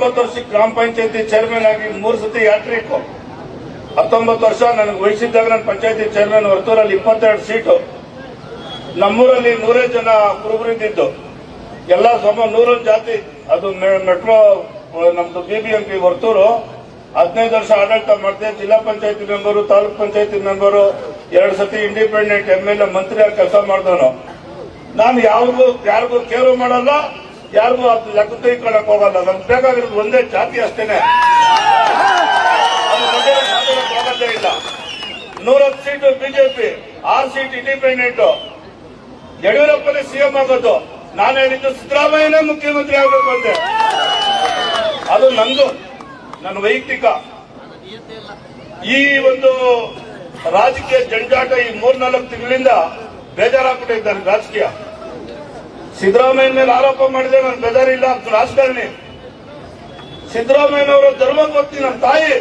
ಹತ್ತೊಂಬತ್ತು ವರ್ಷ ಗ್ರಾಮ ಪಂಚಾಯತಿ ಚೇರ್ಮನ್ ಆಗಿ ಮೂರು ಸತಿ ಯಾಟ್ರಿಕ್ ಹತ್ತೊಂಬತ್ತು ವರ್ಷ ನನಗೆ ವಹಿಸಿದ್ದಾಗ ನಾನು ಪಂಚಾಯತಿ ಚೇರ್ಮನ್ ವರ್ತೂರಲ್ಲಿ ಇಪ್ಪತ್ತೆರಡು ಸೀಟು ನಮ್ಮೂರಲ್ಲಿ ನೂರೇ ಜನ ಕುರುಬರಿದ್ದು ಎಲ್ಲ ಸಮ ನೂರೊಂದು ಜಾತಿ. ಅದು ಮೆಟ್ರೋ, ನಮ್ದು ಬಿಬಿಎಂಪಿ ವರ್ತೂರು ಹದಿನೈದು ವರ್ಷ ಆಡಳಿತ ಮಾಡಿದೆ, ಜಿಲ್ಲಾ ಪಂಚಾಯತಿ ಮೆಂಬರು ತಾಲೂಕ್ ಪಂಚಾಯತಿ ಮೆಂಬರು ಎರಡು ಸತಿ ಇಂಡಿಪೆಂಡೆಂಟ್ ಎಂ ಎಲ್ ಎ ಮಂತ್ರಿಯಾಗಿ ಕೆಲಸ ಮಾಡಿದವನು. ನಾನು ಯಾರಿಗೂ ಯಾರಿಗೂ ಕೇರು ಮಾಡಲ್ಲ. ಯಾರಿಗೂ ಅದು ಲೆಕ್ಕ ತೆಗೆದುಕೊಳ್ಳಕ್ ಹೋಗಲ್ಲ. ನಮ್ಗೆ ಬೇಕಾಗಿರೋದು ಒಂದೇ ಜಾತಿ ಅಷ್ಟೇನೆ. ಇಲ್ಲ. ನೂರತ್ತು ಸೀಟು ಬಿಜೆಪಿ, ಆರು ಸೀಟ್ ಇಂಡಿಪೆಂಡೆಂಟ್. ಯಡಿಯೂರಪ್ಪನೇ ಸಿಎಂ ಆಗೋದು. ನಾನು ಹೇಳಿದ್ದು ಸಿದ್ದರಾಮಯ್ಯನೇ ಮುಖ್ಯಮಂತ್ರಿ ಆಗಬೇಕು ಅಂದೆ. ಅದು ನಂದು, ನನ್ನ ವೈಯಕ್ತಿಕ. ಈ ಒಂದು ರಾಜಕೀಯ ಜಂಜಾಟ ಈ ಮೂರ್ನಾಲ್ಕು ತಿಂಗಳಿಂದ ಬೇಜಾರಾಗ್ಬಿಟ್ಟಿದ್ದಾರೆ ರಾಜಕೀಯ. ಸಿದ್ದರಾಮಯ್ಯ ಮೇಲೆ ಆರೋಪ ಮಾಡಿದೆ ನಾನು ಇಲ್ಲ ಅಂತ ರಾಜಕಾರಣಿ. ಸಿದ್ದರಾಮಯ್ಯನವರ ಧರ್ಮ ಗೊತ್ತಿ ನನ್ನ ತಾಯಿ.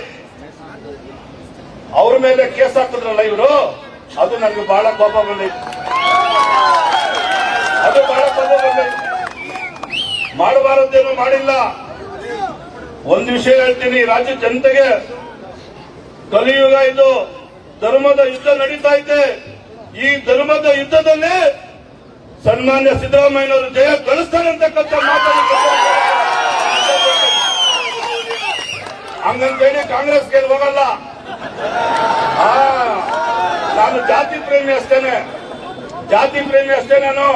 ಅವ್ರ ಮೇಲೆ ಕೇಸ್ ಹಾಕಿದ್ರಲ್ಲ ಇವರು? ಅದು ನನಗೆ ಬಹಳ ಕೋಪ ಬಂದೈತೆ. ಅದು ಬಹಳ ಕೋಪ ಬಂದೈತೆ. ಮಾಡಬಾರದೇನು ಮಾಡಿಲ್ಲ. ಒಂದು ವಿಷಯ ಹೇಳ್ತೀನಿ, ರಾಜ್ಯ ಜನತೆಗೆ. ಕಲಿಯುಗ ಇದು. ಧರ್ಮದ ಯುದ್ಧ ನಡೀತಾ ಇದೆ. ಈ ಧರ್ಮದ ಯುದ್ಧದಲ್ಲಿ ಸನ್ಮಾನ್ಯ ಸಿದ್ದರಾಮಯ್ಯನವರು ಜಯ ಗಳಿಸ್ತಾರೆ ಅಂತಕ್ಕಂಥ ಹಂಗಂತೇಳಿ ಕಾಂಗ್ರೆಸ್ಗೆ ಹೋಗಲ್ಲ ಆ, ನಾನು ಜಾತಿ ಪ್ರೇಮಿ ಅಷ್ಟೇನೆ. ಜಾತಿ ಪ್ರೇಮಿ ಅಷ್ಟೇ ನಾನು.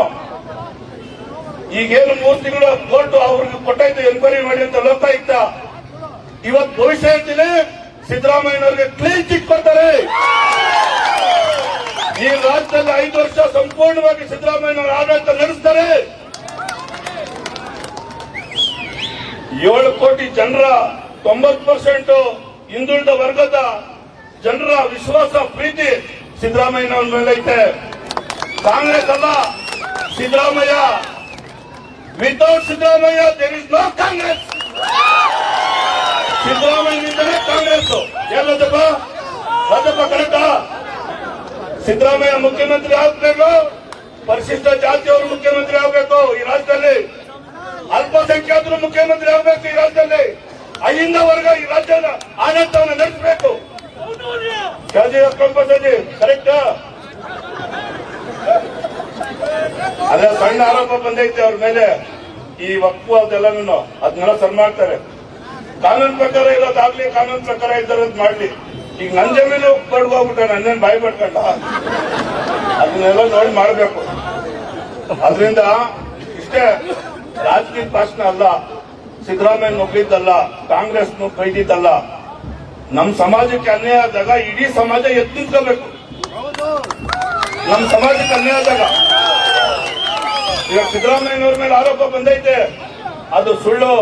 ಈಗೇನು ಮೂರು ತಿಂಗಳು ಕೋರ್ಟ್ ಅವ್ರಿಗೆ ಕೊಟ್ಟಾಯ್ತು ಎನ್ಕ್ವೈರಿ ಮಾಡಿ ಅಂತ ಲೋಕಾಯುಕ್ತ. ಇವತ್ತು ಭವಿಷ್ಯ ಹೇಳ್ತೀನಿ ಸಿದ್ದರಾಮಯ್ಯನವ್ರಿಗೆ ಕ್ಲೀನ್ ಚಿಟ್ ಕೊಡ್ತಾರೆ. ಈ ರಾಜ್ಯದಲ್ಲಿ ಐದು ವರ್ಷ ಸಂಪೂರ್ಣವಾಗಿ ಸಿದ್ದರಾಮಯ್ಯ ಆಡಳಿತ ನಡೆಸ್ತಾರೆ ಏಳು ಕೋಟಿ ಜನರ ತೊಂಬತ್ತು ಪರ್ಸೆಂಟ್ ಹಿಂದುಳಿದ ವರ್ಗದ ಜನರ ವಿಶ್ವಾಸ ಪ್ರೀತಿ ಸಿದ್ದರಾಮಯ್ಯನವರ ಮೇಲೆ ಐತೆ. ಕಾಂಗ್ರೆಸ್ ಅಲ್ಲ. Siddaramaiah without Siddaramaiah there is no Congress. Siddaramaiah Congress. ಎಲ್ಲದಪ್ಪ ಅದಪ್ಪ ಕರೆಕ್ಟಾ ಸಿದ್ದರಾಮಯ್ಯ ಮುಖ್ಯಮಂತ್ರಿ ಆಗ್ಬೇಕು. ಪರಿಶಿಷ್ಟ ಜಾತಿಯವರು ಮುಖ್ಯಮಂತ್ರಿ ಆಗಬೇಕು ಈ ರಾಜ್ಯದಲ್ಲಿ. ಅಲ್ಪಸಂಖ್ಯಾತರು ಮುಖ್ಯಮಂತ್ರಿ ಆಗಬೇಕು ಈ ರಾಜ್ಯದಲ್ಲಿ. ಅಹಿಂದ ವರ್ಗ ಈ ರಾಜ್ಯದ ಆಡಳಿತವನ್ನು ನಡೆಸಬೇಕು. ಕರೆಕ್ಟಾ ಅದೇ ಸಣ್ಣ ಆರೋಪ ಬಂದೈತೆ ಅವ್ರ ಮೇಲೆ. ಈ ವಕ್ಫು ಅದೆಲ್ಲನೂ ಅದನ್ನೆಲ್ಲ ಸರಿ ಮಾಡ್ತಾರೆ. ಕಾನೂನು ಪ್ರಕಾರ ಇರೋದಾಗ್ಲಿ ಕಾನೂನು ಪ್ರಕಾರ ಇದ್ದರದ್ ಮಾಡ್ಲಿ. ಈಗ ನನ್ ಜಮೀನು ಬಡ್ಗೋಗ್ಬಿಟ್ಟ ನನ್ನೇನ್ ಬಾಯಿ ಪಡ್ಕೊಂಡ ಅದನ್ನೆಲ್ಲ ನೋಡಿ ಮಾಡಬೇಕು. ಅದರಿಂದ ಇಷ್ಟೇ ರಾಜಕೀಯ ಭಾಷಣ ಅಲ್ಲ, ಸಿದ್ದರಾಮಯ್ಯ ನುಗ್ಗಿದ್ದಲ್ಲ, ಕಾಂಗ್ರೆಸ್ ಕೈದಿದ್ದಲ್ಲ ನಮ್ಮ ಸಮಾಜಕ್ಕೆ ಅನ್ಯಾಯ ಆದಾಗ ಇಡೀ ಸಮಾಜ ಎದ್ದು ನಿಂತ್ಕೋಬೇಕು. ನಮ್ಮ ಸಮಾಜಕ್ಕೆ ಅನ್ಯಾಯ ಆದಾಗ. ಇವಾಗ ಸಿದ್ದರಾಮಯ್ಯನವ್ರ ಮೇಲೆ ಆರೋಪ ಬಂದೈತೆ. ಅದು ಸುಳ್ಳು.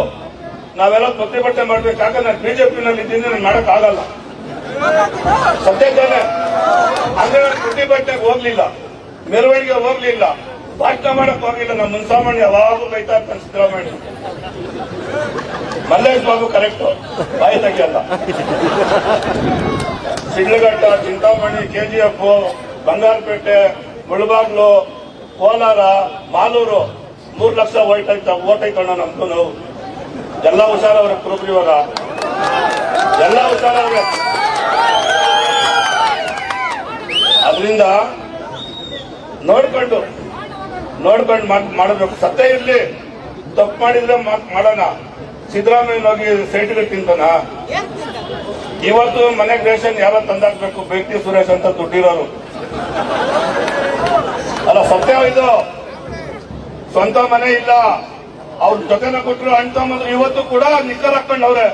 ನಾವೆಲ್ಲ ಪ್ರತಿಭಟನೆ ಮಾಡ್ಬೇಕು. ಯಾಕಂದ್ರೆ ನಾನು ಬಿಜೆಪಿನಲ್ಲಿ ಇದ್ದೀನಿ ನಾನು ಮಾಡಕ್ ಆಗಲ್ಲ ಸತ್ಯ ತಾನೆ ಅಂದ್ರೆ ಪ್ರತಿಭಟನೆಗೆ ಹೋಗ್ಲಿಲ್ಲ, ಮೆರವಣಿಗೆ ಹೋಗ್ಲಿಲ್ಲ, ಭಾಷಣ ಮಾಡಕ್ ಹೋಗಿಲ್ಲ ನಮ್ಮ ಮುನ್ಸಾಮಣ್ಣ ಯಾವಾಗೂ ಬೈತಾ ಇರ್ತಾನೆ ಸಿದ್ದರಾಮಯ್ಯ ಮಲ್ಲೇಶ್ ಬಾಬು ಕರೆಕ್ಟ್ ಬಾಯಿ ತೆಗಿಯಲ್ಲ ಸಿಡ್ಲಘಟ್ಟ ಚಿಂತಾಮಣಿ ಕೆಜಿಎಫ್ ಬಂಗಾರಪೇಟೆ, ಮುಳಬಾಗ್ಲು, ಕೋಲಾರ, ಮಾಲೂರು, ಮೂರ್ ಲಕ್ಷ ಓಟ್ ಐತ ಓಟ್ ಐತಣ್ಣ ನಮ್ದು. ನಾವು ಎಲ್ಲ ಹುಷಾರವ್ರೆ ಕುರುಬ್ರು ಇವಾಗ. ಎಲ್ಲ ಹುಷಾರವ್ರೆ ಅದರಿಂದ ನೋಡ್ಕೊಂಡು ನೋಡ್ಕೊಂಡು ಮಾಡ್- ಮಾಡಬೇಕು. ಸತ್ಯ ಇರಲಿ ತಪ್ಪು ಮಾಡಿದ್ರೆ ಮಾಡೋಣ. ಮಾಡೋಣ ಸಿದ್ದರಾಮಯ್ಯನೋಗಿ ಸೈಟ್ಗೆ ತಿಂತಾನ? ಇವತ್ತು ಮನೆಗೆ ರೇಷನ್ ಯಾರ ತಂದಾಕ್ಬೇಕು ಬೇಕ್ತಿ ಸುರೇಶ್ ಅಂತ ದುಡ್ಡಿರೋರು. ಅಲ್ಲ ಸತ್ಯ ಇದು. ಸ್ವಂತ ಮನೆ ಇಲ್ಲ. ಅವ್ರ ಜೊತೆನ ಕೊಟ್ಟರು ಅಣ್ಣ ತಮ್ಮಂದ್ರು. ಇವತ್ತು ಕೂಡ ನಿಖರ್ ಹಾಕೊಂಡವ್ರೆ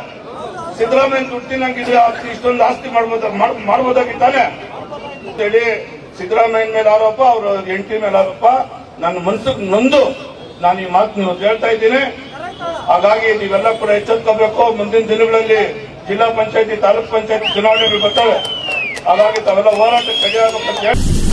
ಸಿದ್ದರಾಮಯ್ಯ ದುಡ್ಡು ತಿನ್ನಂಗಿದ್ರೆ ಅವ್ರಿಗೆ ಇಷ್ಟೊಂದು ಆಸ್ತಿ ಮಾಡ್ಬೋದ ಮಾಡ್- ಮಾಡ್ಬೋದಾಗಿತ್ತಾನೆ ಅಂತೇಳಿ ಸಿದ್ದರಾಮಯ್ಯನ ಮೇಲೆ ಆರೋಪ, ಅವ್ರ ಎಂಟಿ ಮೇಲೆ ಆರೋಪ. ನನ್ನ ಮನ್ಸಿಗೆ ನೊಂದು ನಾನು ಈ ಮಾತು ನೀವು ಹೇಳ್ತಾ ಇದ್ದೀನಿ. ಹಾಗಾಗಿ ನೀವೆಲ್ಲ ಕೂಡ ಎಚ್ಚೆತ್ಕೋಬೇಕು. ಮುಂದಿನ ದಿನಗಳಲ್ಲಿ ಜಿಲ್ಲಾ ಪಂಚಾಯತಿ, ತಾಲೂಕ್ ಪಂಚಾಯತಿ ಚುನಾವಣೆಗಳು ಬರ್ತವೆ. ಹಾಗಾಗಿ ತಾವೆಲ್ಲ ಹೋರಾಟ ಹೇಳಿ